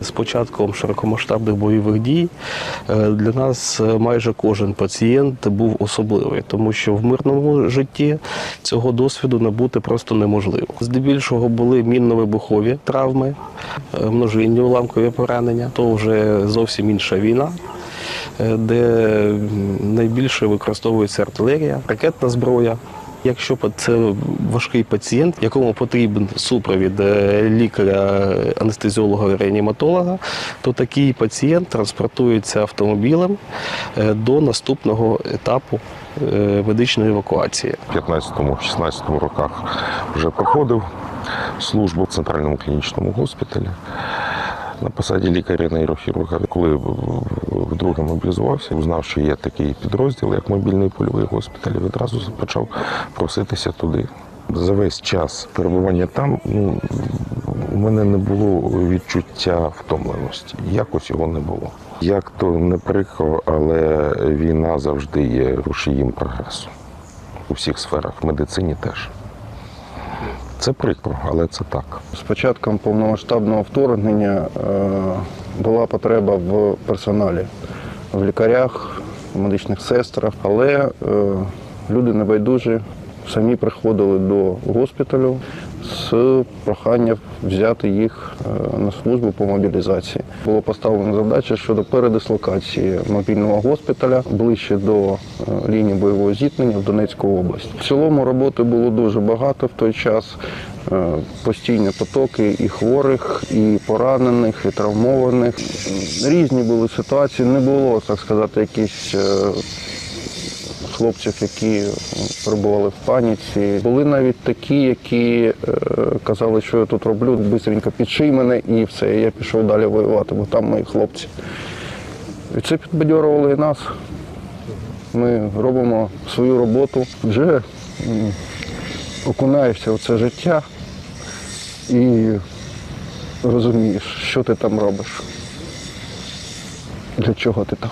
З початком широкомасштабних бойових дій е, для нас е, майже кожен пацієнт був особливий, тому що в мирному житті цього досвіду набути просто неможливо. Здебільшого були мінно-вибухові травми, е, множинні уламкові поранення. То вже зовсім інша війна, де найбільше використовується артилерія, ракетна зброя. Якщо це важкий пацієнт, якому потрібен супровід е, лікаря, анестезіолога, реаніматолога, то такий пацієнт транспортується автомобілем е, до наступного етапу е, медичної евакуації. В 15-16 роках вже проходив службу в центральному клінічному госпіталі на посаді лікаря-нейрохірурга. Коли вдруге мобілізувався, узнав, що є такий підрозділ, як мобільний польовий госпіталь, відразу почав проситися туди. За весь час перебування там ну, у мене не було відчуття втомленості. Якось його не було. Як то не прикро, але війна завжди є рушієм прогресу у всіх сферах, в медицині теж. Це прикро, але це так. З початком повномасштабного вторгнення е, була потреба в персоналі, в лікарях, в медичних сестрах, але е, люди небайдужі самі приходили до госпіталю з проханням взяти їх е, на службу по мобілізації. Було поставлено завдача щодо передислокації мобільного госпіталя ближче до е, лінії бойового зіткнення в Донецьку область. В цілому роботи було дуже багато в той час. Е, Постійні потоки і хворих, і поранених, і травмованих. Різні були ситуації. Не було, так сказати, якісь хлопців, які перебували в паніці. Були навіть такі, які е, казали, що я тут роблю, бистренько підший мене і все, я пішов далі воювати, бо там мої хлопці. І це підбадьорувало і нас. Ми робимо свою роботу, вже окунаєшся в це життя і розумієш, що ти там робиш, для чого ти там.